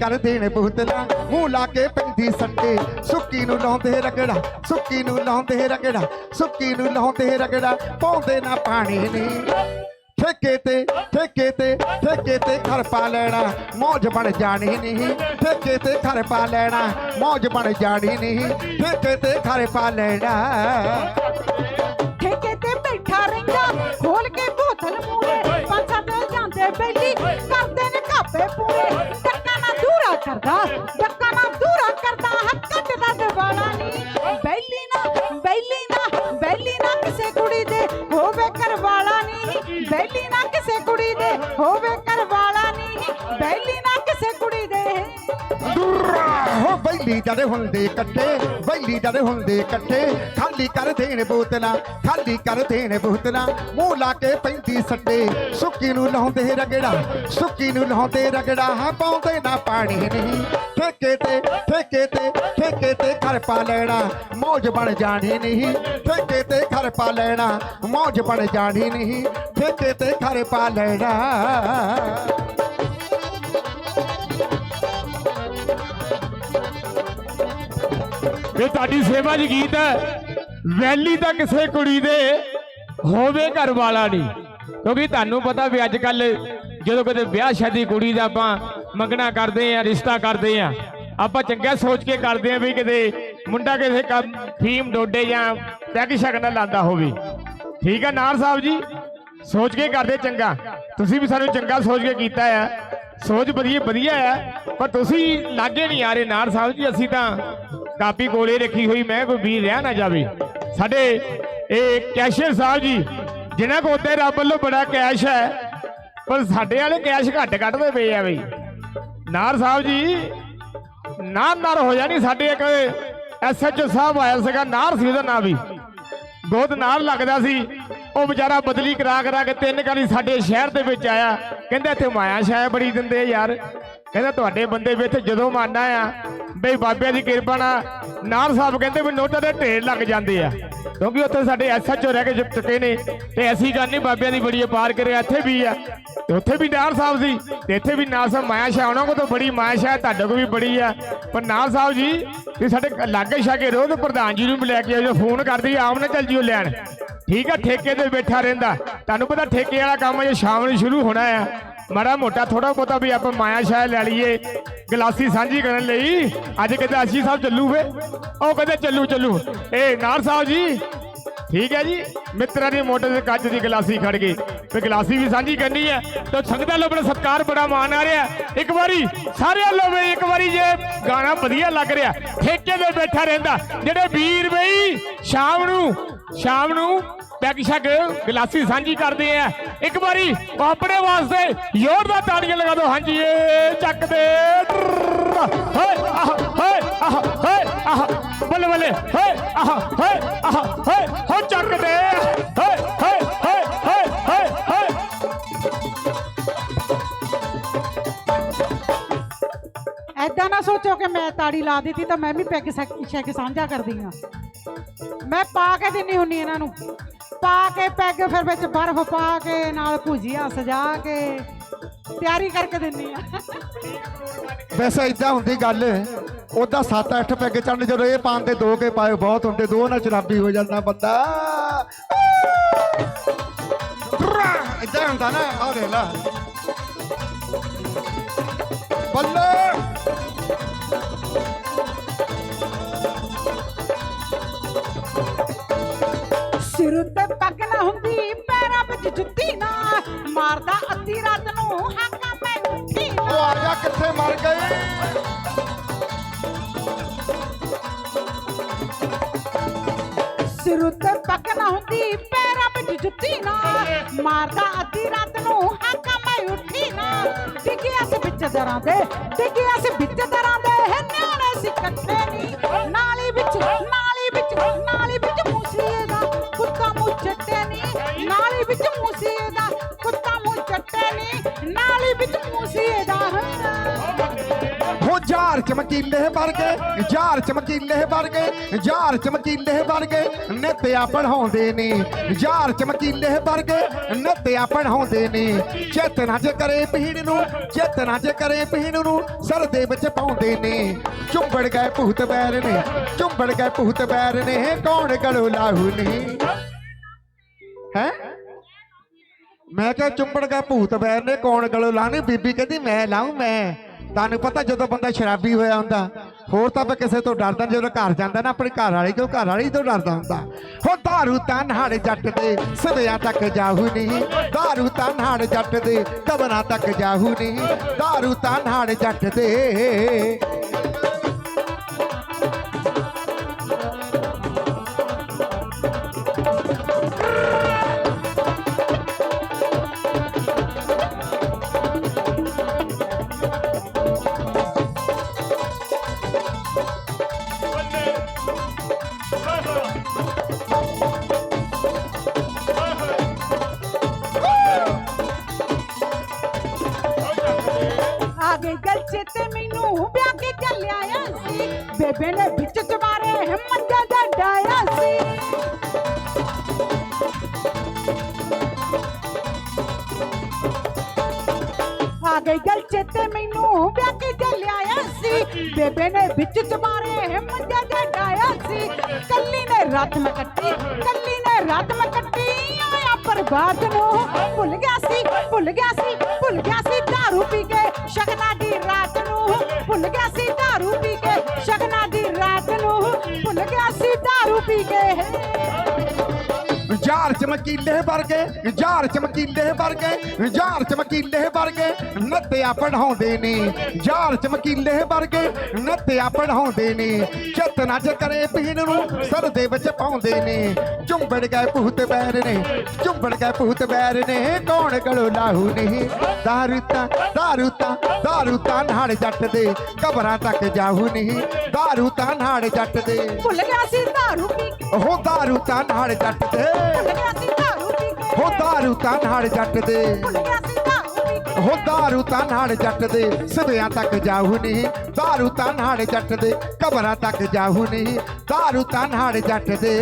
ਕਰ ਦੇਣ ਬੋਤਲਾਂ। ਮੂੰਹ ਲਾ ਕੇ ਪੈਂਦੀ ਸੱਟੇ ਸੁੱਕੀ ਨੂੰ ਲਾਉਂਦੇ ਰਗੜਾ, ਸੁੱਕੀ ਨੂੰ ਲਾਉਂਦੇ ਰਗੜਾ, ਸੁੱਕੀ ਨੂੰ ਲਾਉਂਦੇ ਰਗੜਾ, ਪਾਉਂਦੇ ਨਾ ਪਾਣੀ ਨਹੀਂ ਠੇਕੇ ਤੇ ਠੇਕੇ ਤੇ ਠੇਕੇ ਤੇ ਘਰ ਪਾ ਲੈਣਾ, ਮੌਜ ਬਣ ਜਾਣੀ ਨਹੀਂ ਠੇਕੇ ਤੇ ਘਰ ਪਾ ਲੈਣਾ, ਮੌਜ ਬਣ ਜਾਣੀ ਨਹੀਂ ਠੇਕੇ ਤੇ ਘਰ ਪਾ ਲੈਣਾ। ਠੇਕੇ ਤੇ ਕਰਦਾ ਡੱਕਾ ਨਾ ਦੂਰਾ ਕਰਦਾ ਹੱਕ ਕੱਟਦਾ ਦਵਾਲਾ ਨਹੀਂ ਬੈਲੀ ਨਾ ਬੈਲੀ ਨਾ ਬੈਲੀ ਨਾ ਕਿਸੇ ਕੁੜੀ ਦੇ ਹੋਵੇ ਕਰਵਾਲਾ ਨਹੀਂ ਬੈਲੀ ਨਾ ਕਿਸੇ ਕੁੜੀ ਦੇ ਹੋਵੇ ਹੋ ਬੈਲੀ ਹੁੰਦੇ ਇਕੱਠੇ ਬੈਲੀ ਜਦੇ ਹੁੰਦੇ ਇਕੱਠੇ, ਖਾਲੀ ਕਰ ਦੇਣ ਬੋਤਲਾਂ, ਖਾਲੀ ਕਰ ਦੇਣ ਬੋਤਲਾਂ। ਮੂੰਹ ਲਾ ਕੇ ਪੈਂਦੀ ਸੱਟੇ, ਸੁੱਕੀ ਨੂੰ ਲਾਉਂਦੇ ਰਗੜਾ, ਸੁੱਕੀ ਨੂੰ ਲਾਉਂਦੇ ਰਗੜਾ, ਹੈ ਪਾਉਂਦੇ ਨਾ ਪਾਣੀ ਨਹੀਂ। ਠੇਕੇ ਤੇ ਠੇਕੇ ਤੇ ਠੇਕੇ ਤੇ ਘਰ ਪਾ ਲੈਣਾ, ਮੌਜ ਬਣ ਜਾਣੀ ਨਹੀਂ। ਠੇਕੇ ਤੇ ਘਰ ਪਾ ਲੈਣਾ, ਮੌਜ ਬਣ ਜਾਣੀ ਨਹੀਂ। ਠੇਕੇ ਤੇ ਘਰ ਪਾ ਲੈਣਾ। ਇਹ ਤੁਹਾਡੀ ਸੇਵਾ 'ਚ ਗੀਤ ਹੈ, ਵੈਲੀ ਤਾਂ ਕਿਸੇ ਕੁੜੀ ਦੇ ਹੋਵੇ ਘਰ ਵਾਲਾ ਨਹੀਂ। ਕਿਉਂਕਿ ਤੁਹਾਨੂੰ ਪਤਾ ਵੀ ਅੱਜ ਕੱਲ ਜਦੋਂ ਕਦੇ ਵਿਆਹ ਸ਼ਾਦੀ ਕੁੜੀ ਦਾ ਆਪਾਂ ਮੰਗਣਾ ਕਰਦੇ ਆ ਰਿਸ਼ਤਾ ਕਰਦੇ ਆ ਆਪਾਂ ਚੰਗਾ ਸੋਚ ਕੇ ਕਰਦੇ ਆ ਵੀ ਕਿਤੇ ਮੁੰਡਾ ਕਿਸੇ ਕੰਮ ਫੀਮ ਡੋਡੇ ਜਾਂ ਪੈਗ ਸ਼ਗਨ ਲਾਂਦਾ ਹੋਵੇ। ਠੀਕ ਹੈ ਨਾਰ ਸਾਹਿਬ ਜੀ? ਸੋਚ ਕੇ ਕਰਦੇ ਚੰਗਾ। ਤੁਸੀਂ ਵੀ ਸਾਨੂੰ ਚੰਗਾ ਸੋਚ ਕੇ ਕੀਤਾ ਆ ਸੋਚ ਵਧੀਆ ਵਧੀਆ ਆ ਪਰ ਤੁਸੀਂ ਲਾਗੇ ਨਹੀਂ ਆ ਰਹੇ ਨਾਰ ਸਾਹਿਬ ਜੀ, ਅਸੀਂ ਤਾਂ ਕਾਪੀ ਕੋਲੇ ਰੱਖੀ ਹੋਈ ਮੈਂ ਕੋਈ ਵੀਰ ਰਹਿ ਨਾ ਜਾਵੇ। ਸਾਡੇ ਇਹ ਕੈਸ਼ੀਅਰ ਸਾਹਿਬ ਜੀ, ਜਿਨ੍ਹਾਂ ਕੋਲ ਉੱਤੇ ਰੱਬ ਵੱਲੋਂ ਬੜਾ ਕੈਸ਼ ਹੈ, ਪਰ ਸਾਡੇ ਵਾਲੇ ਕੈਸ਼ ਘੱਟ ਕੱਢਦੇ ਪਏ ਆ ਬਈ। ਨਾਰ ਸਾਹਿਬ ਜੀ, ਨਾਰ ਨਾਰ ਹੋ ਜਾਣੀ ਸਾਡੇ ਇੱਕ ਐਸਐਚਓ ਸਾਹਿਬ ਆਇਆ ਸੀਗਾ, ਨਾਰ ਸੀ ਉਹਦਾ ਨਾਂ ਵੀ। ਬਹੁਤ ਨਾਰ ਲੱਗਦਾ ਸੀ। ਉਹ ਵਿਚਾਰਾ ਬਦਲੀ ਕਰਾ ਕਰਾ ਕੇ ਤਿੰਨ ਕਾਲੀ ਸਾਡੇ ਸ਼ਹਿਰ ਦੇ ਵਿੱਚ ਆਇਆ। ਕਹਿੰਦਾ ਇੱਥੇ ਮਾਇਆ ਸ਼ਾਇ ਬੜੀ ਦਿੰਦੇ ਯਾਰ। ਕਹਿੰਦਾ ਤੁਹਾਡੇ ਬੰਦੇ ਵੀ ਇੱਥੇ ਜਦੋਂ ਮਾਨਾ ਆ ਬਈ ਬਾਬਿਆਂ ਦੀ ਕਿਰਪਾ ਨਾਲ ਨਾਰ ਸਾਹਿਬ ਕਹਿੰਦੇ ਵੀ ਨੋਟਾਂ ਦੇ ਢੇਰ ਲੱਗ ਜਾਂਦੇ ਆ। ਕਿਉਂਕਿ ਉੱਥੇ ਸਾਡੇ ਐਸਐਚਓ ਰਹਿ ਕੇ ਜੁ ਚੁੱਕੇ ਨੇ ਤੇ ਐਸੀ ਗੱਲ ਨਹੀਂ ਬਾਬਿਆਂ ਦੀ ਬੜੀ ਅਪਾਰ ਕਰਿਆ, ਇੱਥੇ ਵੀ ਆ। ਤੇ ਉੱਥੇ ਵੀ ਨਾਰ ਸਾਹਿਬ ਸੀ ਤੇ ਇੱਥੇ ਵੀ ਨਾਰ ਸਾਹਿਬ ਮਾਇਆ ਸ਼ਾਹ, ਉਹਨਾਂ ਕੋਲ ਤਾਂ ਬੜੀ ਮਾਇਆ ਸ਼ਾਹ ਤੁਹਾਡੇ ਕੋਲ ਵੀ ਬੜੀ ਆ। ਪਰ ਨਾਰ ਸਾਹਿਬ ਜੀ ਵੀ ਸਾਡੇ ਲਾਗੇ ਛਾਗੇ ਰੋਜ਼ ਪ੍ਰਧਾਨ ਜੀ ਨੂੰ ਵੀ ਲੈ ਕੇ ਆਇਓ ਫੋਨ ਕਰਦੀ ਆਮ ਨਾ ਚੱਲ ਜਿਓ ਲੈਣ। ਠੀਕ ਆ, ਠੇਕੇ ਤੇ ਬੈਠਾ ਰਹਿੰਦਾ। ਤੁਹਾਨੂੰ ਪਤਾ ਠੇਕੇ ਵਾਲਾ ਕੰਮ ਜੇ ਸ਼ਾਮ ਨੂੰ ਸ਼ੁਰੂ ਹੋਣਾ ਆ। ਮਾੜਾ ਮੋਟਾ ਥੋੜਾ ਬਹੁਤਾ ਵੀ ਆਪਾਂ ਮਾਇਆ ਸ਼ਾਹ ਲੈ ਲਈਏ। ਗਲਾਸੀ ਸਾਂਝੀ ਕਰਨ ਲਈ। ਅੱਜ ਕਹਿੰਦਾ ਅਸ਼ੀ ਸਾਹਿਬ ਚੱਲੂ ਵੇ ਉਹ ਕਹਿੰਦੇ ਚੱਲੂ ਚੱਲੂ। ਇਹ ਨਾਰ ਸਾਹਿਬ ਜੀ, ਠੀਕ ਹੈ ਜੀ? ਮਿੱਤਰਾਂ ਦੀ ਮੋਟਰ ਦੇ ਕੱਚ ਦੀ ਗਲਾਸੀ ਖੜ ਗਈ। ਤੇ ਗਲਾਸੀ ਵੀ ਸਾਂਝੀ ਕਰਨੀ ਹੈ। ਤੇ ਸੰਗਤਾਂ ਲੋ ਬੜਾ ਸਤਕਾਰ ਬੜਾ ਮਾਣ ਆ ਰਿਹਾ। ਇੱਕ ਵਾਰੀ ਸਾਰਿਆਂ ਲੋਵੇ ਇੱਕ ਵਾਰੀ ਜੇ ਗਾਣਾ ਵਧੀਆ ਲੱਗ ਰਿਹਾ, ਠੇਕੇ ਤੇ ਬੈਠਾ ਰਹਿੰਦਾ। ਜਿਹੜੇ ਵੀਰ ਬਈ, ਸ਼ਾਮ ਨੂੰ ਸ਼ਾਮ ਨੂੰ ਪੈਗ ਸ਼ੱਕ ਗਲਾਸੀ ਸਾਂਝੀ ਕਰਦੇ ਆ। ਇੱਕ ਵਾਰੀ ਆਪਣੇ ਵਾਸਤੇ ਜ਼ੋਰਦਾਰ ਤਾੜੀਆਂ ਲਗਾ ਦਿਓ। ਹਾਂਜੀ ਏ ਚੱਕ ਦੇ ਹੋਏ, ਆਹ ਹੋਏ ਆਹ ਹੋਏ, ਆਹ, ਬੱਲੇ ਬੱਲੇ। ਹੋਏ, ਆਹ ਹੋਏ ਆਹ, ਹੋਏ, ਹੋ ਚੱਕ ਦੇ ਹੋਏ ਹੋਏ ਹੋਏ ਹੋਏ ਹੋਏ ਹੋਏ। ਐਦਾਂ ਨਾ ਸੋਚੋ ਕਿ ਮੈਂ ਤਾੜੀ ਲਾ ਦਿੱਤੀ ਤਾਂ ਮੈਂ ਵੀ ਪੈਗ ਸ਼ੈਗ ਸਾਂਝਾ ਕਰਦੀ ਆ ਮੈਂ ਪਾ ਕੇ ਦਿੰਨੀ ਹੁੰਨੀ ਇਹਨਾਂ ਨੂੰ। ਪਾ ਕੇ ਪੈਗ ਫਿਰ ਵਿੱਚ ਬਰਫ਼ ਪਾ ਕੇ, ਨਾਲ ਭੁਜੀਆ ਸਜਾ ਕੇ। ਤਿਆਰੀ ਕਰਕੇ ਦਿੰਨੀ ਆ। ਵੈਸੇ ਇਦਾਂ ਹੁੰਦੀ ਗੱਲ, ਉਹਦਾ 7-8 ਪੈਗ ਚੜਨ ਜਦੋਂ ਇਹ ਪਾਣ ਦੇ ਦੋ ਕੇ ਪਾਏ ਬਹੁਤ ਹੁੰਦੇ, ਦੋ ਨਾਲ ਸ਼ਰਾਬੀ ਹੋ ਜਾਂਦਾ ਬੰਦਾ। ਇਦਾਂ ਹੁੰਦਾ ਨਾ ਆ ਦੇਖ ਲਾ। ਮਾਰਦਾ ਅੱਧੀ ਰਾਤ ਨੂੰ। ਹਾਕਾਂ ਮੈਂ ਉੱਠੀ ਉਹ ਨਾ ਆ ਜਾ ਕਿੱਥੇ ਮਰ ਗਏ? ਸਿਰ ਉੱਤੇ ਪੱਗ ਨਾ ਹੁੰਦੀ ਪੈਰਾਂ ਵਿੱਚ ਜੁੱਤੀ ਨਾ। ਮਾਰਦਾ ਅੱਧੀ ਰਾਤ ਨੂੰ ਹਾਕਾਂ ਮੈਂ ਉੱਠੀ ਨਾ। ਡਿੱਗਿਆ ਸੀ ਵਿੱਚ ਦਰਾਂ ਦੇ ਡਿੱਗਿਆ ਸੀ ਵਿੱਚ ਦਰਾਂ ਦੇ। ਹੈ ਨਿਆਣੇ ਸੀ ਇਕੱਠੇ ਨਹੀਂ ਨਾਲੀ ਵਿੱਚ ਨਾਲੀ ਵਿੱਚ ਨਾਲੀ ਵਿੱਚ ਮੂਸੀਏ ਦਾ ਕੁੱਤਾ ਮੂੰਹ ਚੱਟੇ ਨਹੀਂ ਨਾਲੀ ਚਮਕੀਲੇ ਵਰਗੇ, ਯਾਰ ਚਮਕੀਲੇ ਵਰਗੇ, ਯਾਰ ਚਮਕੀਲੇ ਵਰਗੇ ਆਪਣ ਹੁੰਦੇ ਨੇ। ਯਾਰ ਚਮਕੀਲੇ ਵਰਗੇ ਆਪਣ ਪੜਾਉਂਦੇ ਨੇ। ਚੇਤਨਾ ਚ ਕਰੇ ਪੀੜ ਨੂੰ ਚੇਤਨਾ ਚ ਕਰੇ ਪੀੜ ਨੂੰ, ਸਰ ਦੇ ਵਿੱਚ ਪਾਉਂਦੇ ਨੇ। ਚੁੰਬੜ ਗਏ ਭੂਤ ਬੈਰ ਨੇ, ਚੁੰਬੜ ਗਏ ਭੂਤ ਬੈਰ ਨੇ, ਕੌਣ ਗਲੋ ਲਾਹੂ ਨੇ? ਹੈ? ਮੈਂ ਕਿਹਾ ਚੁੰਬੜ ਗਿਆ ਭੂਤ ਬੈਰ ਨੇ, ਕੌਣ ਗਲੋ ਲਾਣੇ ਬੀਬੀ ਕਹਿੰਦੀ, ਮੈਂ ਲਾਉਂ ਮੈਂ। ਤੁਹਾਨੂੰ ਪਤਾ ਜਦੋਂ ਬੰਦਾ ਸ਼ਰਾਬੀ ਹੋਇਆ ਹੁੰਦਾ ਹੋਰ ਤਾਂ ਆਪਾਂ ਕਿਸੇ ਤੋਂ ਡਰਦਾ ਨੀ, ਜਦੋਂ ਘਰ ਜਾਂਦਾ ਨਾ ਆਪਣੀ ਘਰ ਵਾਲੀ ਤੋਂ ਘਰ ਵਾਲੀ ਤੋਂ ਡਰਦਾ ਹੁੰਦਾ ਹੋ दारू ਤਾਂ ਨਾੜ ਜੱਟ ਦੇ ਸਦਿਆਂ ਤੱਕ ਜਾਹੂ ਨਹੀਂ दारू ਤਾਂ ਨਾੜ ਜੱਟ ਦੇ ਕਬਰਾਂ ਤੱਕ ਜਾਹੂ ਨਹੀਂ दारू ਤਾਂ ਨਾੜ ਜੱਟ ਦੇ ਬੇਬੇ ਨੇ ਵਿੱਚ ਚਵਾਰੇ ਮੰਜਾ ਦਾ ਡਾਇਆ ਸੀ। ਆ ਗਈ ਗੱਲ ਚੇਤੇ ਮੈਨੂੰ ਵਿਆਹ ਕੇ ਚੱਲਿਆ ਸੀ। ਬੇਬੇ ਨੇ ਵਿੱਚ ਚਵਾਰੇ ਹਿੰਮਤ ਦਾ ਡਾਇਆ ਸੀ। ਕੱਲੀ ਨੇ ਰਾਤ ਮੈਂ ਕੱਟੀ, ਕੱਲੀ ਨੇ ਰਾਤ ਮੈਂ ਕੱਟੀ। ਆਇਆ ਬਰਬਾਦ ਨੂੰ। ਭੁੱਲ ਗਿਆ ਸੀ, ਭੁੱਲ ਗਿਆ ਸੀ, ਭੁੱਲ ਗਿਆ ਵੀ ਗਏ ਵਿਚਾਰ ਪੀ ਕੇ ਯਾਰ ਚਮਕੀਲੇ ਵਰਗੇ ਯਾਰ ਚਮਕੀਲੇ ਵਰਗੇ ਯਾਰ ਚਮਕੀਲੇ ਵਰਗੇ ਨੱਤਿਆ ਪੜਾਉਂਦੇ ਨੇ ਯਾਰ ਚਮਕੀਲੇ ਵਰਗੇ ਨੱਤਿਆ ਪੜਾਉਂਦੇ ਨੇ ਚੇਤਨਾ ਚ ਕਰੇ ਪੀਣ ਨੂੰ ਸਰ ਦੇ ਵਿੱਚ ਪਾਉਂਦੇ ਨੇ ਝੁੰਬੜ ਗਏ ਭੂਤ ਬੈਰ ਨੇ ਝੁੰਬੜ ਗਏ ਭੂਤ ਬੈਰ ਨੇ ਕੌਣ ਗਲੋ ਲਾਹੂ ਨਹੀਂ ਦਾਰੂ ਤਾਂ ਦਾਰੂ ਤਾਂ ਦਾਰੂ ਤਾਂ ਨਾੜ ਜੱਟ ਦੇ ਕਬਰਾਂ ਤੱਕ ਜਾਹੂ ਨਹੀਂ ਦਾਰੂ ਤਾਂ ਨਾੜ ਜੱਟ ਦੇ ਭੁੱਲ ਗਿਆ ਸੀ दारू ਪੀ ਕੇ ਉਹ ਦਾਰੂ ਤਾਂ ਨਾੜ ਜੱਟ ਦੇ ਅਸੀਂ ਦਾਰੂ ਪੀ ਕੇ ਹੋ ਦਾਰੂ ਤਾਂ ਨਾੜ ਜੱਟ ਦੇ ਹੋ ਦਾਰੂ ਤਾਂ ਨਾੜ ਜੱਟ ਦੇ ਸਿਵਿਆਂ ਤੱਕ ਜਾਹੂ ਨਹੀਂ ਦਾਰੂ ਤਾਂ ਨਾੜ ਜੱਟ ਦੇ ਕਬਰਾਂ ਤੱਕ ਜਾਹੂ ਨਹੀਂ ਦਾਰੂ ਤਾਂ ਨਾੜ ਜੱਟ ਦੇ